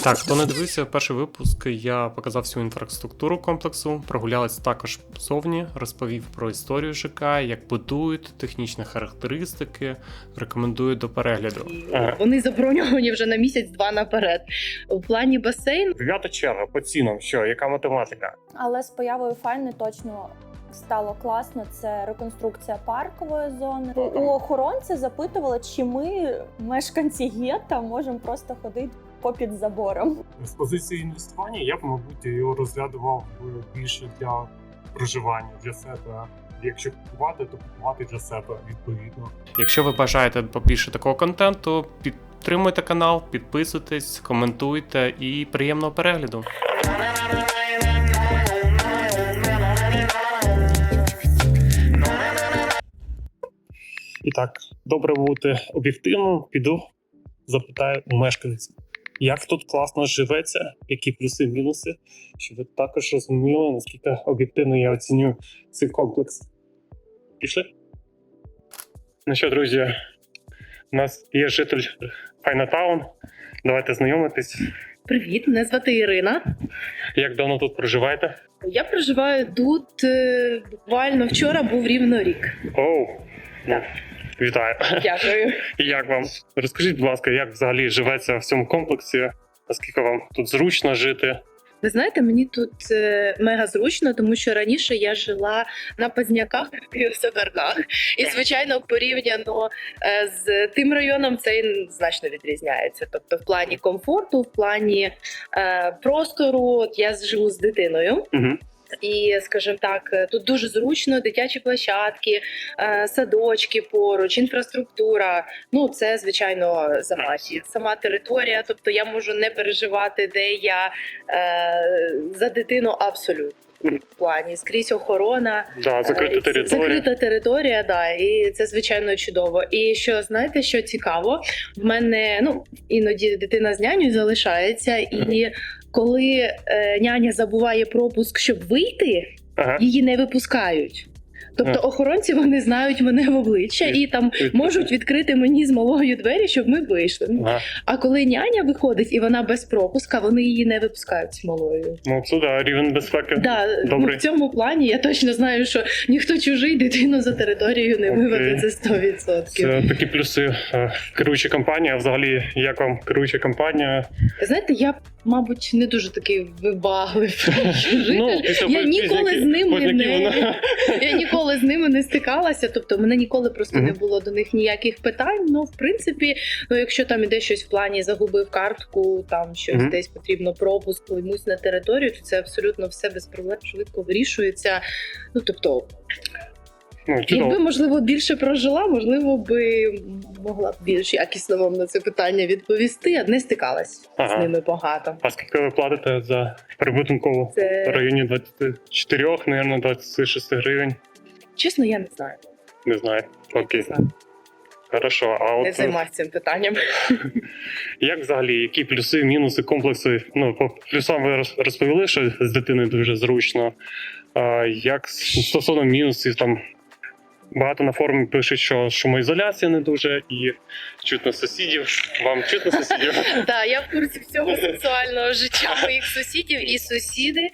І так, хто не дивився перший випуск, я показав всю інфраструктуру комплексу, прогулялись також зовні, розповів про історію ЖК, як будують, технічні характеристики, рекомендую до перегляду. Вони заброньовані вже на місяць-два наперед. У плані басейн Дев'ята черга по цінам. Що, яка математика? Але з появою файни точно стало класно. Це реконструкція паркової зони. У охоронця запитували, чи ми, мешканці гетто, можемо просто ходити попід забором. З позиції інвестування я б, мабуть, його розглядував більше для проживання для себе. Якщо купувати, то купувати для себе відповідно. Якщо ви бажаєте побільше такого контенту, підтримуйте канал, підписуйтесь, коментуйте і приємного перегляду. І так, добре бути об'єктивним, піду, запитаю у мешканців, як тут класно живеться, які плюси, мінуси, щоб ви також розуміли, наскільки об'єктивно я оцінюю цей комплекс. Пішли? Ну що, друзі, у нас є житель Файнатаун. Давайте знайомитись. привіт, мене звати Ірина. Як давно тут проживаєте? Я проживаю тут е, буквально вчора був рівно рік. Оу, ну, вітаю. Дякую. І Як вам? Розкажіть, будь ласка, як взагалі живеться в цьому комплексі? Наскільки вам тут зручно жити? Ви знаєте, мені тут е, мега зручно, тому що раніше я жила на Позняках і в Садарках. І, звичайно, порівняно е, з тим районом це значно відрізняється. Тобто, в плані комфорту, в плані е, простору, от я живу з дитиною. Угу. І, скажімо так, е, тут дуже зручно, дитячі площадки, е, садочки поруч, інфраструктура. Ну це звичайно за масі. Сама територія. Тобто я можу не переживати, де я е, за дитину абсолютно. В плані скрізь охорона, Да, закрита територія. Закрита територія, да, і це звичайно чудово. І що знаєте, що цікаво, в мене ну іноді дитина з няню залишається, і коли е, няня забуває пропуск, щоб вийти, Ага. її не випускають. Тобто охоронці вони знають мене в обличчя І- і там можуть відкрити мені з малою двері, щоб ми вийшли. Ага. А коли няня виходить і вона без пропуска, вони її не випускають з малою. Ну, це да, рівень безпеки. Да, ну, в цьому плані я точно знаю, що ніхто чужий дитину за територією не виведе це 100%. Це такі плюси. Е, Керуюча компанія. Взагалі, як вам керуюча компанія? Знаєте, я, мабуть, не дуже такий вибаглив житель. Ну, після я ніколи з ними не я ніколи з ними не стикалася. Тобто, мене ніколи просто не було до них ніяких питань. Ну, в принципі, ну якщо там іде щось в плані загубив картку, там щось десь потрібно пропуск комусь на територію, то це абсолютно все без проблем швидко вирішується. Ну тобто, Ну, чудово. Якби можливо більше прожила, можливо би могла б більш якісно вам на це питання відповісти, а не стикалась Ага. з ними багато. А скільки ви платите за прибутинкову? В районі 24, мабуть, 26 гривень. чесно, я не знаю. Не знаю. Окей, Не знаю. хорошо. А Не от займаюся цим питанням. як взагалі, які плюси, мінуси, комплекси? Ну, по плюсам ви роз- розповіли, що з дитиною дуже зручно. А як стосовно мінусів, там багато на форумі пишуть, що шумоізоляція не дуже, і чутно сусідів. Вам чутно сусідів? Так, я в курсі всього сексуального життя моїх сусідів, і сусіди е,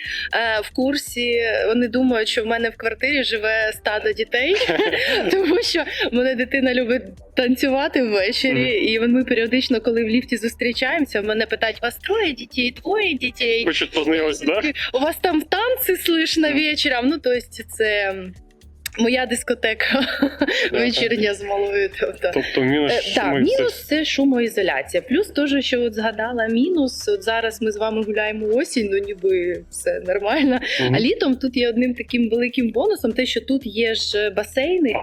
в курсі. Вони думають, що в мене в квартирі живе стадо дітей, тому що мене дитина любить танцювати ввечері, і ми періодично, коли в ліфті зустрічаємося, в мене питають: вас троє дітей, двоє дітей. Хочуть познайомитися, так? У вас там танці слышно вечором. Ну, то есть це моя дискотека вечірня з малою. Тобто. Тобто мінус Е, Так, мінус це шумоізоляція. Плюс теж, що от згадала мінус. От зараз ми з вами гуляємо осінь, ну ніби все нормально. А літом тут є одним таким великим бонусом, те, що тут є ж басейни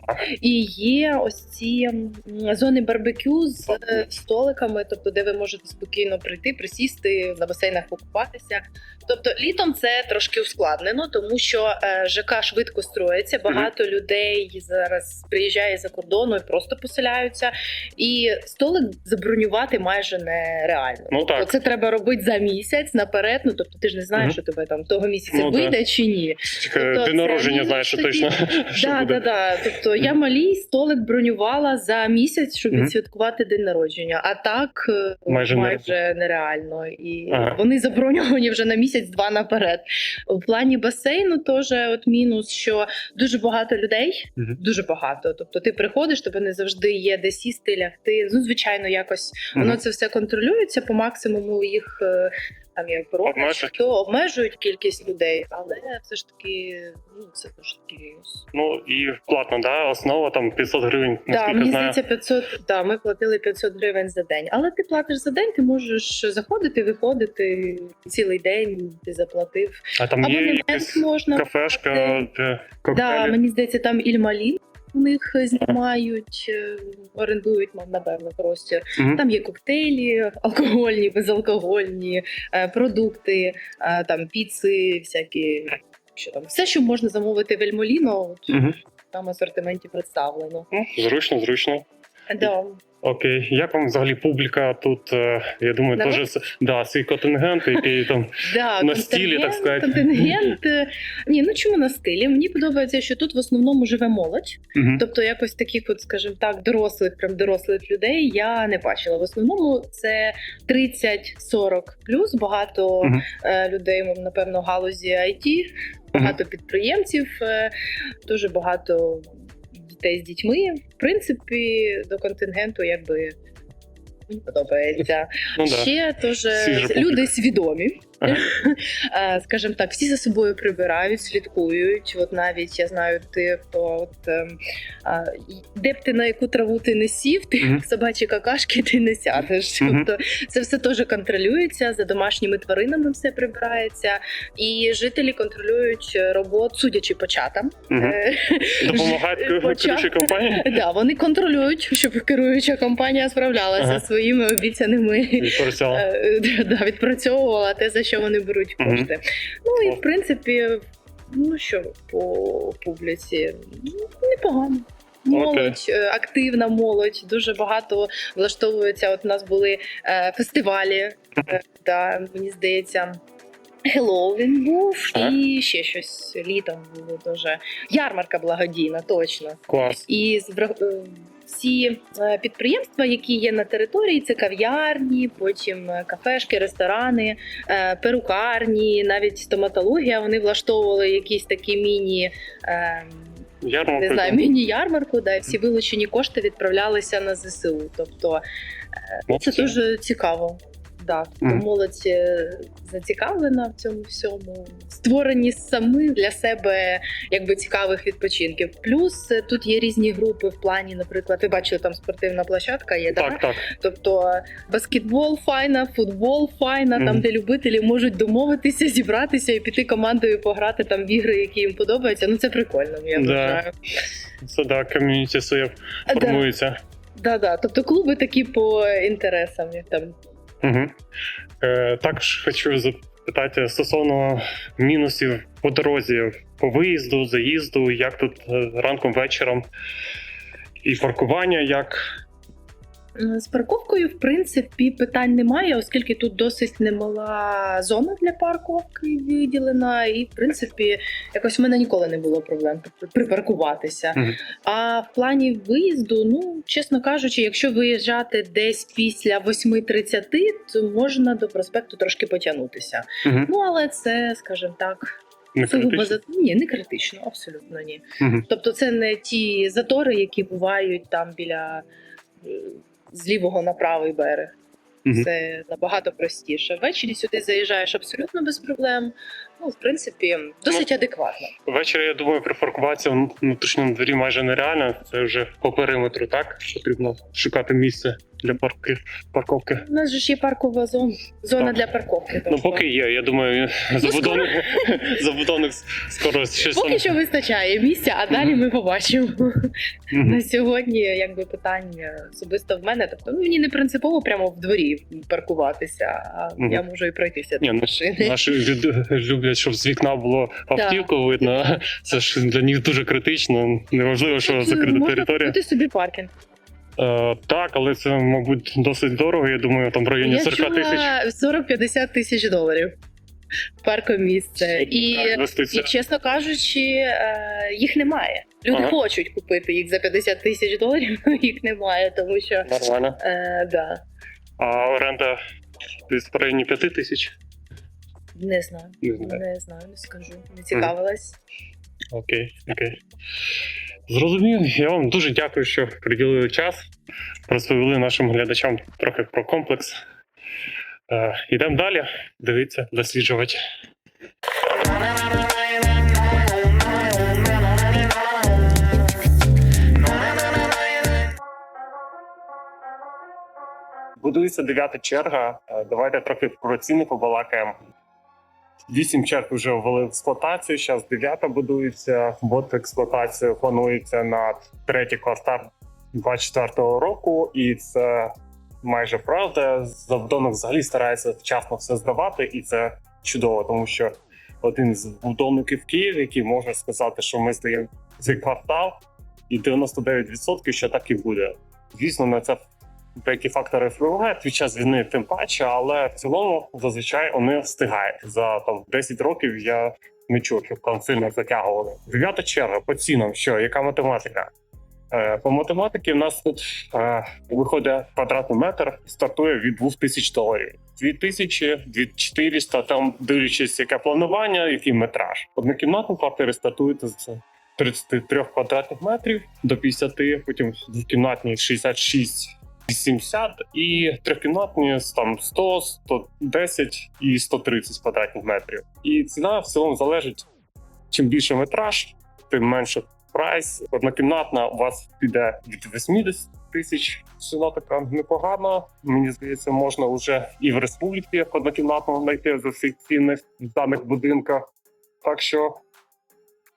і є ось ці зони барбекю з е, столиками, тобто де ви можете спокійно прийти, присісти на басейнах покупатися. Тобто літом це трошки ускладнено, тому що е, ЖК швидко строїться, багато багато людей зараз приїжджає за кордону і просто поселяються. І столик забронювати майже нереально. Ну так. Це треба робити за місяць наперед. Ну тобто ти ж не знаєш, Мгм. що тебе там того місяця Ну, вийде чи ні. Тобто день це народження знаєш, що тоді. точно що Да, буде. да, да. Тобто я малій столик бронювала за місяць, щоб відсвяткувати день народження. А так е, Майже майже, нереально. І Ага. вони заброньовані вже на місяць-два наперед. В плані басейну теж от мінус, що дуже багато людей, Мгм. дуже багато. Тобто ти приходиш, тебе не завжди є де сісти, лягти. Ну, звичайно, якось воно це все контролюється по максимуму їх. Там як роблять, Обмежують. то обмежують кількість людей, але все ж таки ну це дуже мінус. Ну і платно, да? Основа там 500 гривень, Да, мені знаю. здається, 500, да, ми платили 500 гривень за день. Але ти платиш за день, ти можеш заходити, виходити цілий день, ти заплатив. А там є якась можна. кафешка, де Да, мені здається, там Ільмалін у них знімають, е, орендують, мав, напевно, простір. Мгм. Там є коктейлі, алкогольні, безалкогольні, е, продукти, е, там піци, всякі. Що там, все, що можна замовити в Ельмоліно, mm -hmm. там асортименті представлено. Зручно, зручно. Да. Окей, як вам взагалі публіка тут? е, Я думаю, Народ? теж да, свій контингент, який там Да, На стилі, так сказати. Контингент. е, Ні, ну чому на стилі? Мені подобається, що тут в основному живе молодь. Мгм. Тобто, якось таких, от, скажімо так, дорослих, прям дорослих людей я не бачила. В основному це 30-40 плюс. Багато е, людей, напевно, в галузі IT, багато підприємців, е, дуже багато дітей з дітьми. В принципі, до контингенту якби. Мені подобається. ну, да. Ще теж люди свідомі. Е, Скажімо так, всі за собою прибирають, слідкують. От навіть я знаю тих, хто от ем, а, де б ти на яку траву ти не сів, ти собачі какашки ти не сядеш. Тобто це все теж контролюється, за домашніми тваринами все прибирається, і жителі контролюють роботу, судячи по чатам. Е, Допомагають Почав- компанії Да, вони контролюють, щоб керуюча компанія справлялася Ага. своїми обіцяними. Е, да, відпрацьовувала те, за що вони беруть кошти. Ну і в принципі, ну що по публіці, ну, непогано. Молодь, е, активна молодь, дуже багато влаштовується. От у нас були е, фестивалі, е, да, мені здається. Хеллоуін був Ага. і ще щось літом було дуже. Ярмарка благодійна, точно. Клас. І е, всі е, підприємства, які є на території, це кав'ярні, потім е, кафешки, ресторани, е, перукарні, навіть стоматологія. Вони влаштовували якісь такі міні. е, Ярмарку. Не знаю, міні-ярмарку, да, і всі вилучені кошти відправлялися на ЗСУ. Тобто це дуже цікаво. Да, Мгм. молодь е, зацікавлена в цьому всьому, створені самі для себе якби цікавих відпочинків. Плюс е, тут є різні групи в плані, наприклад, ви бачили, там спортивна площадка є, да? Так, так. тобто баскетбол файна, футбол файна, Мгм. там де любителі можуть домовитися, зібратися і піти командою пограти там в ігри, які їм подобаються. Ну це прикольно, я Да. вважаю. Це да, ком'юніті своє Да. формується. Да, да. Тобто клуби такі по інтересам. як Там Угу. Е, також хочу запитати стосовно мінусів по дорозі, по виїзду, заїзду, як тут е, ранком, вечором, і паркування, як. Е, З парковкою, в принципі, питань немає, оскільки тут досить немала зона для парковки виділена, і в принципі, якось в мене ніколи не було проблем припаркуватися. Мгм. А в плані виїзду, ну чесно кажучи, якщо виїжджати десь після 8.30, то можна до проспекту трошки потягнутися. Угу. Ну але це, скажімо так, Не сугубо критично. за ні, не критично, абсолютно ні. Мгм. Тобто, це не ті затори, які бувають там біля е, з лівого на правий берег. Це набагато простіше. Ввечері сюди заїжджаєш абсолютно без проблем. Ну, в принципі, досить адекватно. Ввечері, я думаю, припаркуватися в внутрішньому дворі майже нереально. Це вже по периметру, так? Потрібно шукати місце. для парки, парковки? У нас же ж є паркова зона, зона Так. для парковки. Ну, поки є, я думаю, забудовник, забудовник скоро щось Поки що вистачає місця, а далі ми побачимо. На сьогодні, якби питання особисто в мене, тобто ну, мені не принципово прямо в дворі паркуватися, а я можу і пройтися до ну, машини. Наші люди щоб з вікна було автівку видно. Це ж для них дуже критично. Неважливо, що закрита Можна територія. купити собі паркінг. Е, так, але це, мабуть, досить дорого. Я думаю, там в районі Я 40 тисяч. 40-50 тисяч доларів паркомісце. І, і чесно кажучи, е, їх немає. Люди Ага. хочуть купити їх за 50 тисяч доларів, але їх немає, тому що Нормально. е, да, А оренда десь в районі 5 тисяч. Не знаю. Не знаю. Не знаю, не скажу. Не цікавилась. Окей, окей. Зрозумів. Я вам дуже дякую, що приділили час. Розповіли нашим глядачам трохи про комплекс. Е, йдемо далі. Дивіться, досліджувати. Будується дев'ята черга. Е, Давайте трохи про ціни побалакаємо. Вісім черг вже ввели в експлуатацію. Зараз дев'ята будується. Бот експлуатацію планується на третій квартал 24-го року, і це майже правда. Забудовник взагалі старається вчасно все здавати, і це чудово, тому що один з будовників в Києві, який може сказати, що ми здаємо цей квартал, і 99% що так і буде. Звісно, на це деякі фактори впливають під час війни, тим паче, але в цілому зазвичай вони встигають за там 10 років. Я не чув, щоб там сильно затягували. Дев'ята черга по цінам. Що яка математика? Е, По математиці в нас тут е, виходить квадратний метр, стартує від 2000 доларів. 2000, 2400, там дивлячись, яке планування, який метраж. Однокімнатні квартири стартують з 33 квадратних метрів до 50, потім двокімнатні 66 80 і трьохкімнатні там 100, 110 і 130 квадратних метрів. І ціна в цілому залежить. Чим більше метраж, тим менше прайс. Однокімнатна у вас піде від 80 тисяч. Ціна така непогана. Мені здається, можна вже і в республіці однокімнатну знайти за всіх цінних в даних будинках. Так що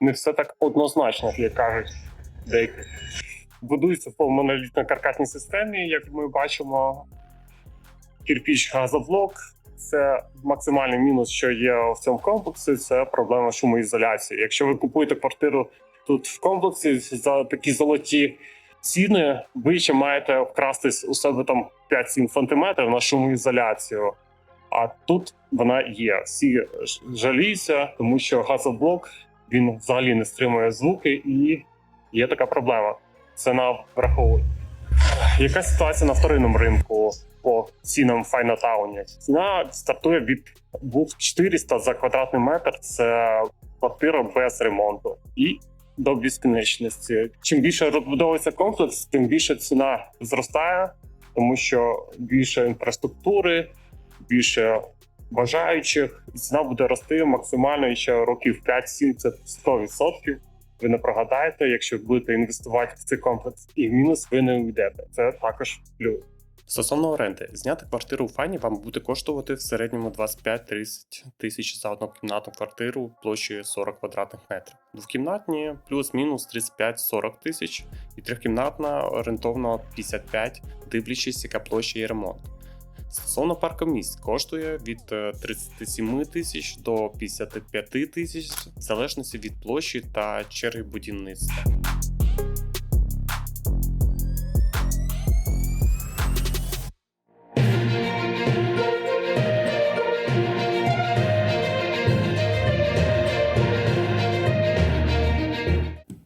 не все так однозначно, як кажуть деякі будується по монолітно-каркасній системі, як ми бачимо. Кірпіч газоблок це максимальний мінус, що є в цьому комплексі. Це проблема шумоізоляції. Якщо ви купуєте квартиру тут в комплексі за такі золоті ціни, ви ще маєте вкрасти у себе там 5-7 сантиметрів на шумоізоляцію. А тут вона є. Всі жаліються, тому що газоблок він взагалі не стримує звуки, і є така проблема ціна враховує. Яка ситуація на вторинному ринку по цінам в Файнатауні? Ціна стартує від 2400 за квадратний метр. Це квартира без ремонту. І до безкінечності. Чим більше розбудовується комплекс, тим більше ціна зростає, тому що більше інфраструктури, більше бажаючих, ціна буде рости максимально ще років 5-7, це 100%. Ви не прогадаєте, якщо будете інвестувати в цей комплекс, і в мінус ви не уйдете. Це також плюс. Стосовно оренди, зняти квартиру у файні вам буде коштувати в середньому 25-30 тисяч за однокімнатну квартиру площею 40 квадратних метрів. Двокімнатні плюс-мінус 35-40 тисяч, і трьохкімнатна орієнтовно 55, дивлячись, яка площа і ремонт. Стосовно паркомісць коштує від е, 37 тисяч до 55 тисяч, в залежності від площі та черги будівництва.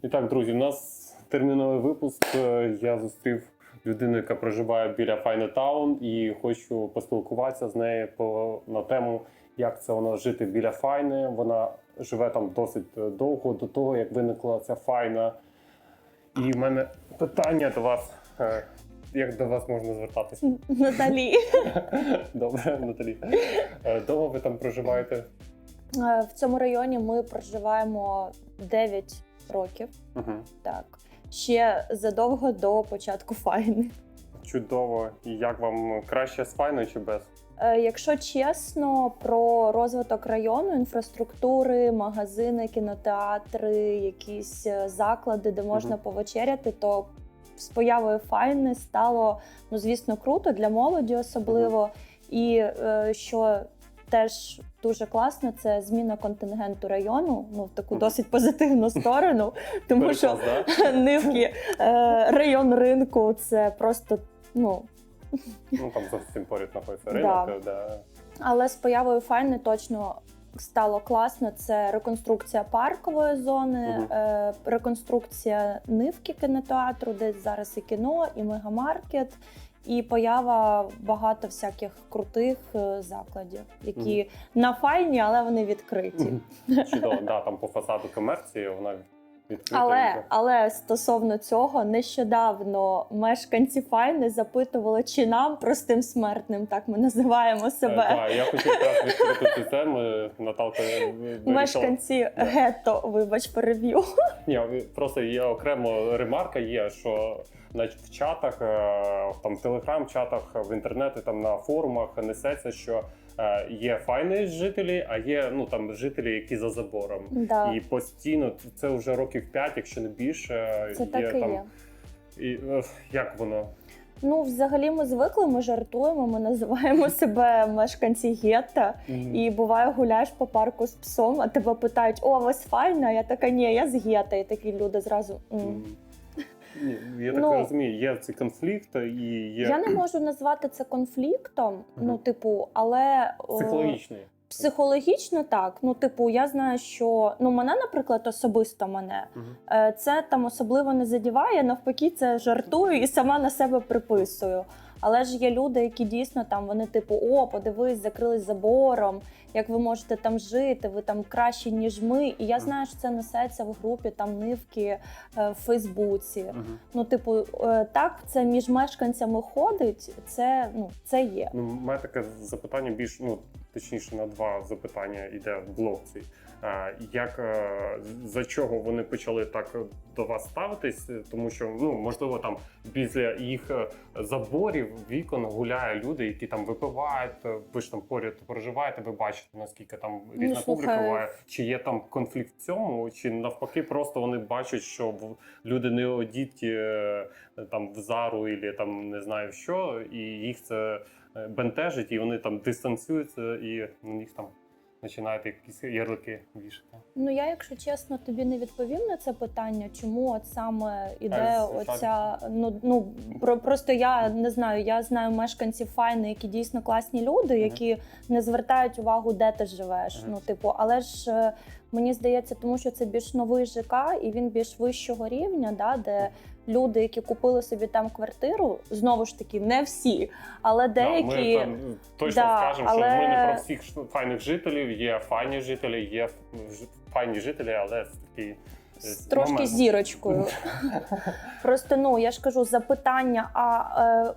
І так, друзі, у нас терміновий випуск. Е, Я зустрів людину, яка проживає біля Файнетаун, і хочу поспілкуватися з нею по на тему, як це воно жити біля Файни. Вона живе там досить е, довго до того, як виникла ця файна. І в мене питання до вас. е, Як до вас можна звертатися? Наталі. Добре, Наталі. Е, Довго ви там проживаєте? В цьому районі ми проживаємо 9 років. Угу. Так. Ще задовго до початку файни. чудово. І як вам краще з файною чи без? Е, Якщо чесно, про розвиток району, інфраструктури, магазини, кінотеатри, якісь е, заклади, де можна Мгм. повечеряти, то з появою файни стало ну звісно круто для молоді, особливо. І е, що теж дуже класно, це зміна контингенту району, ну в таку досить позитивну сторону, тому що нивки е, район ринку це просто ну. Ну там зовсім поряд знаходиться ринок. Да. Але з появою файни точно стало класно. Це реконструкція паркової зони, е, реконструкція нивки кінотеатру, де зараз і кіно, і мегамаркет, і поява багато всяких крутих е, закладів, які на файні, але вони відкриті. Мгм. Чудово, да, там по фасаду комерції вона відкрита. Але, але стосовно цього, нещодавно мешканці Файни запитували, чи нам, простим смертним, так ми називаємо себе. Так, я хочу якраз відкрити цю тему. Наталка е, вирішила. Мешканці Да. гетто, вибач, переб'ю. Ні, просто є окремо ремарка, є, що навіть в чатах, е, там в телеграм-чатах, в інтернеті, там на форумах несеться, що е, є файні жителі, а є ну там жителі, які за забором. Да, І постійно це вже років 5, якщо не більше. це так і там, є. І, е, як воно? Ну, взагалі, ми звикли, ми жартуємо, ми називаємо себе мешканці гетта. І буває, гуляєш по парку з псом, а тебе питають: О, у вас файна? Я така, ні, я з гетта. І такі люди зразу. Ні, Я так Ну, розумію, є цей конфлікт і є Я не можу назвати це конфліктом, ну, типу, але о, психологічний. Психологічно так. Ну, типу, я знаю, що ну мене, наприклад, особисто мене е, це там особливо не задіває. Навпаки, це жартую і сама на себе приписую. Але ж є люди, які дійсно там вони, типу, о, подивись, закрились забором. Як ви можете там жити? Ви там кращі ніж ми. І я знаю, що це несеться в групі там нивки е, в Фейсбуці. Мгм. Ну, типу, е, так, це між мешканцями ходить. Це ну це є. Ну, мене таке запитання більш, ну точніше, на два запитання йде в блок цей. Як е, за чого вони почали так до вас ставитись? Тому що ну можливо там біля їх е, заборів вікон гуляє люди, які там випивають. е, Ви ж там поряд проживаєте, ви бачите наскільки там різна Ну, публіка буває. Чи є там конфлікт в цьому, чи навпаки, просто вони бачать, що люди не одіті там в зару, і там не знаю що, і їх це бентежить, і вони там дистанціюються, і на них там починають якісь ярлики вішати. Ну я, якщо чесно, тобі не відповім на це питання, чому от саме іде А, оця. Ну ну про просто я не знаю. Я знаю мешканців файни, які дійсно класні люди, які не звертають увагу, де ти живеш. Мгм. Ну, типу, але ж е, мені здається, тому що це більш новий ЖК, і він більш вищого рівня, да, де люди, які купили собі там квартиру, знову ж таки, не всі, але деякі. Да, ми там точно Да, скажемо, але- що ми не про всіх файних жителів, є файні жителі, є файні жителі, але такі. з трошки момент. зірочкою. Просто ну я ж кажу запитання, а е,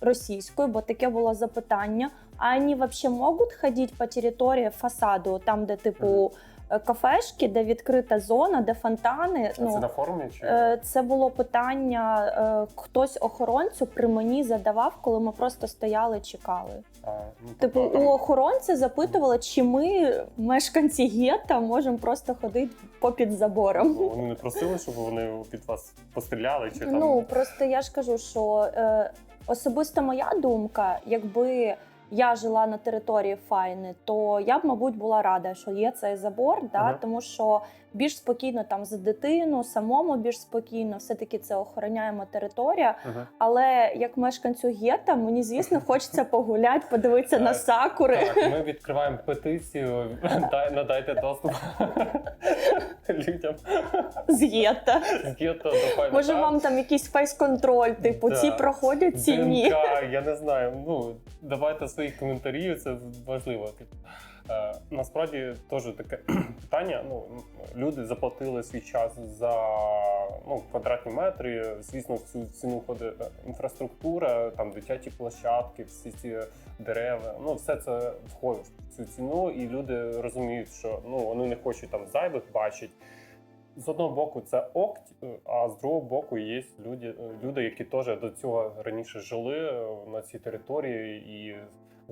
російською, бо таке було запитання. А вони взагалі можуть ходити по території фасаду, там, де типу е, кафешки, де відкрита зона, де фонтани. А це Ну на форумі чи е, це було питання. е, Хтось охоронцю при мені задавав, коли ми просто стояли, чекали. А, ну, Типу, тобто, у охоронця запитували, чи ми, мешканці гетто, можемо просто ходити попід забором. ну, вони не просили, щоб вони від вас постріляли, чи там Ну просто я ж кажу, що е, особисто моя думка, якби я жила на території Файни, то я б, мабуть, була рада, що є цей забор, да, Ага. тому що більш спокійно там за дитину, самому більш спокійно, все-таки це охороняємо територія. Ага. Але як мешканцю гетто, мені звісно хочеться погуляти, подивитися на сакури. Так, ми відкриваємо петицію. Дай надайте доступ людям З гетто. з гетто до. Може, вам там якийсь фейс-контроль, типу, Да. ці проходять, ці ні. Я не знаю. Ну давайте свої коментарі, це важливо. Е, насправді теж таке питання. Ну люди заплатили свій час за ну, квадратні метри. Звісно, в цю ціну входить е, інфраструктура, там дитячі площадки, всі ці дерева. Ну, все це входить в цю ціну, і люди розуміють, що ну вони не хочуть там зайвих бачити. з одного боку це ок, а з другого боку є люди, люди, які теж до цього раніше жили е, на цій території і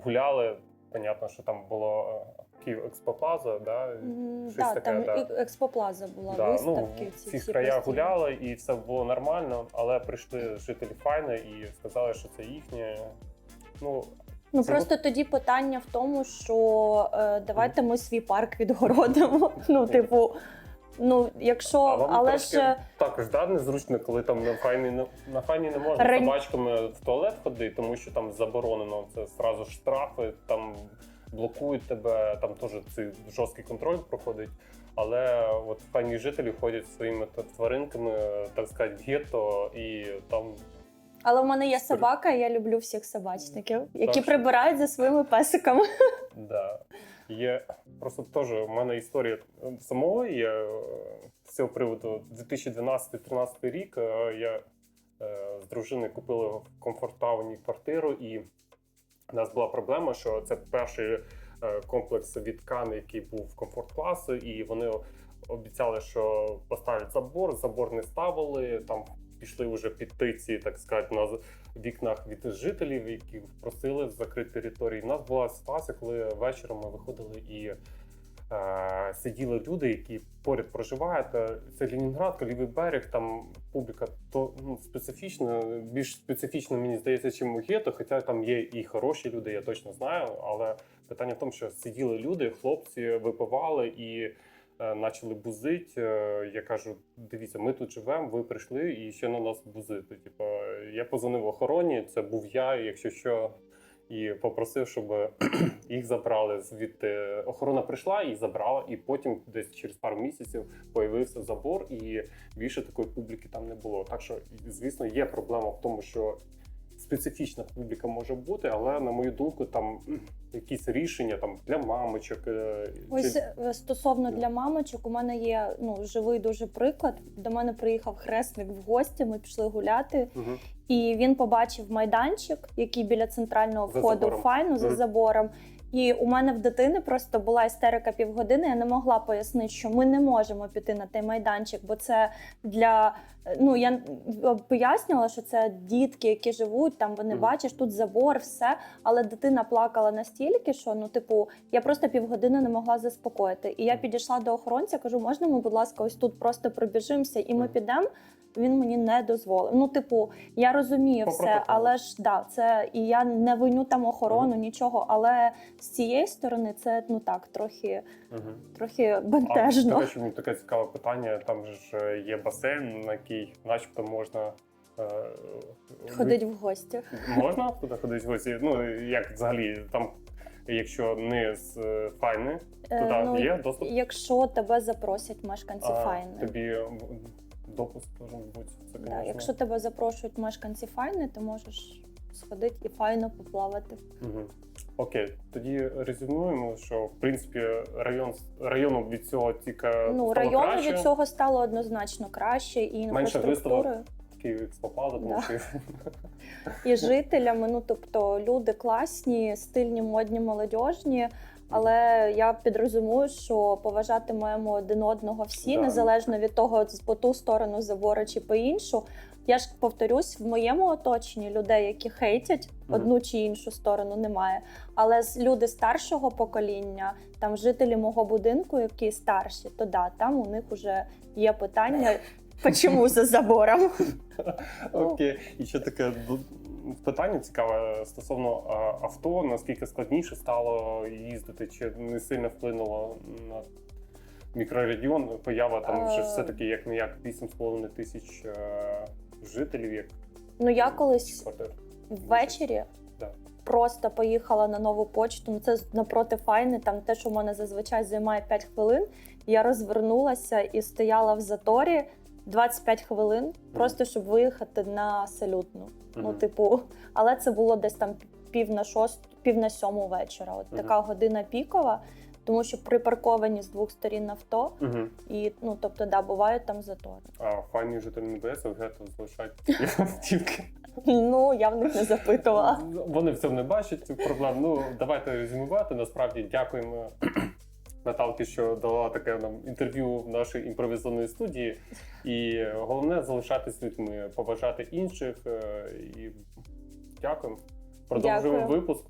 гуляли. Понятно, що там було е, Київ Експоплаза, да? Mm, щось Да, таке, там да. експоплаза була, Да, виставки. ну, ці всі края постійні. гуляли і все було нормально, але прийшли жителі файни і сказали, що це їхнє. Ну, Ну Це просто тоді питання в тому, що е, давайте ми свій парк відгородимо. Ну, типу, ну якщо, а вам але трошки ж також да, незручно, коли там на файні не на файні не можна Ран- собачками в туалет ходити, тому що там заборонено це зразу штрафи, там блокують тебе, там теж цей жорсткий контроль проходить. Але от файні жителі ходять своїми тваринками, так сказати, в гетто, і там але в мене є собака, і я люблю всіх собачників, які Так. прибирають за своїми песиками. Да. Є просто теж у мене історія самого є е, з цього приводу. 2012-13 рік е, я е, з дружиною купили в комфортауні квартиру, і у нас була проблема, що це перший комплекс від Кан, який був комфорт класу, і вони обіцяли, що поставлять забор. Забор не ставили. Там пішли вже петиції, так сказати, на вікнах від жителів, які просили закрити території. У нас була ситуація, коли вечором ми виходили і е, сиділи люди, які поряд проживають. Е, Це Ленінград, лівий берег, там публіка то ну, специфічна, більш специфічна, мені здається, чим у гетто, хоча там є і хороші люди, я точно знаю. Але питання в тому, що сиділи люди, хлопці випивали і. Е, Почали бузить. Е, Я кажу: дивіться, ми тут живемо, ви прийшли і ще на нас бузити. Типу, я позвонив охороні, це був я, якщо що, і попросив, щоб їх забрали звідти. Охорона прийшла і забрала, і потім десь через пару місяців появився забор, і більше такої публіки там не було. Так що, звісно, є проблема в тому, що специфічна публіка може бути, але на мою думку, там якісь рішення там для мамочок. е, Ось чи- е, стосовно для мамочок, у мене є ну живий дуже приклад. До мене приїхав хресник в гості. Ми пішли гуляти, Мгм. і він побачив майданчик, який біля центрального За входу забором. файну за Мгм. забором. І у мене в дитини просто була істерика півгодини. Я не могла пояснити, що ми не можемо піти на той майданчик, бо це для ну я пояснювала, що це дітки, які живуть там. Вони Мгм. бачиш, тут забор, все. Але дитина плакала настільки, що ну, типу, я просто півгодини не могла заспокоїти. І я підійшла до охоронця, кажу, можна ми, будь ласка, ось тут просто пробіжимося, і ми Мгм. підемо. Він мені не дозволив. Ну, типу, я розумію все, але ж да, це і я не виню там охорону, нічого. Але з цієї сторони це ну так, трохи, Мгм. трохи А, бентежно. до речі, таке цікаве питання. Там ж е, є басейн, на який, начебто, можна. е, Ходить в гості. Можна туди ходити в гості? Ну, як взагалі, там, якщо не з е, файни, Е, туди ну, є доступ? Якщо тебе запросять мешканці А, файни. Тобі е, допуск должен бути. Це, Да, якщо тебе запрошують мешканці файни, ти можеш сходити і файно поплавати. Мгм. Окей, тоді резюмуємо, що в принципі район району від цього тільки Ну, стало району краще. від цього стало однозначно краще і Менше інфраструктурою, Київ експопада, тому Да. що і жителями. Ну тобто люди класні, стильні, модні, молодіжні. Але я підрозумію, що поважати маємо один одного всі, Да. незалежно від того, з- по ту сторону забору чи по іншу. Я ж повторюсь, в моєму оточенні людей, які хейтять Мгм. одну чи іншу сторону, немає. Але з люди старшого покоління, там жителі мого будинку, які старші, то да, там у них вже є питання, чому за забором. Окей, і ще таке питання цікаве стосовно авто. Наскільки складніше стало їздити, чи не сильно вплинуло на мікрорегіон? Поява там вже Е. все таки як не як 8,5 тисяч е, жителів, як Ну я колись квартир. ввечері Да. просто поїхала на нову почту. Ну це напроти файни, там те, що в мене зазвичай займає 5 хвилин. Я розвернулася і стояла в заторі 25 хвилин, просто щоб виїхати на салютну. Ну, типу, але це було десь там пів на шост, пів на сьому вечора. От Мгм. така година пікова, тому що припарковані з двох сторін авто, Мгм. і ну тобто, да, бувають там затори. А файні жителі не бояться в гетто залишають автівки. Ну я в них не запитувала. Вони в цьому не бачать проблем. Ну давайте резюмувати. Насправді дякуємо Наталки, що дала таке нам інтерв'ю в нашій імпровізованій студії. І головне залишатись людьми, поважати інших. е, І дякуємо. Продовжуємо Дякую. випуск.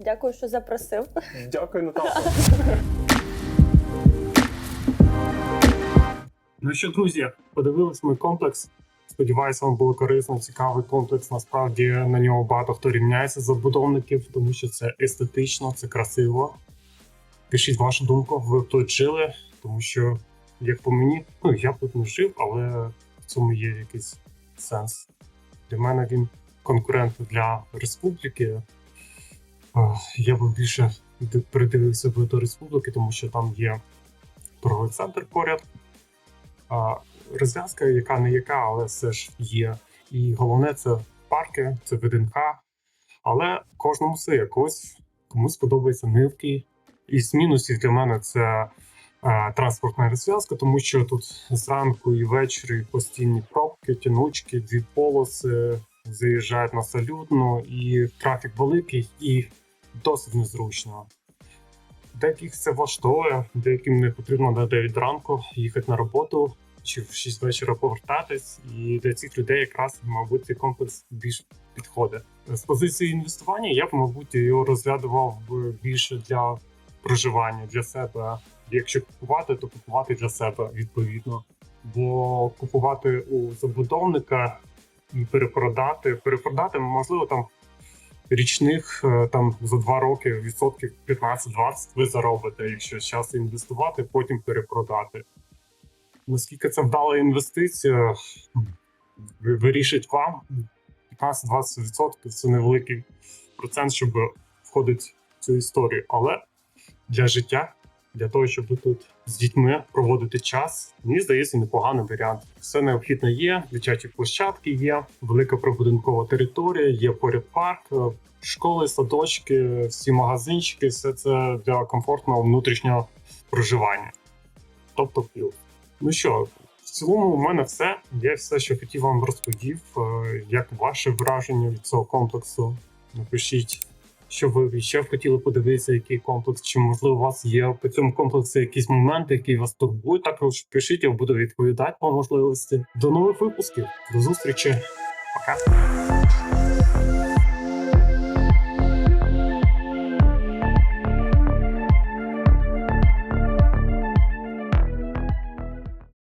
Дякую, що запросив. Дякую, Наталка. Ну що, друзі, подивились ми комплекс. Сподіваюся, вам було корисно, цікавий комплекс. Насправді на нього багато хто рівняється з забудовників, тому що це естетично, це красиво. Пишіть вашу думку, ви тут жили, тому що, як по мені, ну я б тут не жив, але в цьому є якийсь сенс. Для мене він конкурент для республіки. Е, Я б більше придивився би до республіки, тому що там є торговий центр поряд. Розв'язка, яка не яка, але все ж є. І головне це парки, це ВДНХ. Але кожному своє когось комусь подобається нивки. І з мінусів для мене це е, транспортна розв'язка, тому що тут зранку і ввечері постійні пробки, тянучки, дві полоси заїжджають на салютно, і трафік великий і досить незручно. Деяких це влаштовує, деяким не потрібно на 9 ранку їхати на роботу чи в 6 вечора повертатись. І для цих людей якраз, мабуть, цей комплекс більш підходить. З позиції інвестування я б, мабуть, його розглядував більше для проживання для себе. Якщо купувати, то купувати для себе відповідно. Бо купувати у забудовника і перепродати, перепродати можливо там річних е, там за два роки відсотків 15-20 ви заробите, якщо зараз інвестувати, потім перепродати. Наскільки це вдала інвестиція, вирішить вам 15-20% це невеликий процент, щоб входити в цю історію. Але для життя, для того, щоб тут з дітьми проводити час, мені здається, непоганий варіант. Все необхідне є, дитячі площадки є, велика прибудинкова територія, є поряд парк, е, школи, садочки, всі магазинчики, все це для комфортного внутрішнього проживання. Тобто плюс. Ну що, в цілому, у мене все. Я все, що хотів вам розповів. Е, Як ваше враження від цього комплексу? Напишіть, що ви ще б хотіли подивитися, який комплекс, чи можливо у вас є по цьому комплексі якісь моменти, які вас турбують. Також пишіть, я буду відповідати по можливості. До нових випусків. До зустрічі. Пока.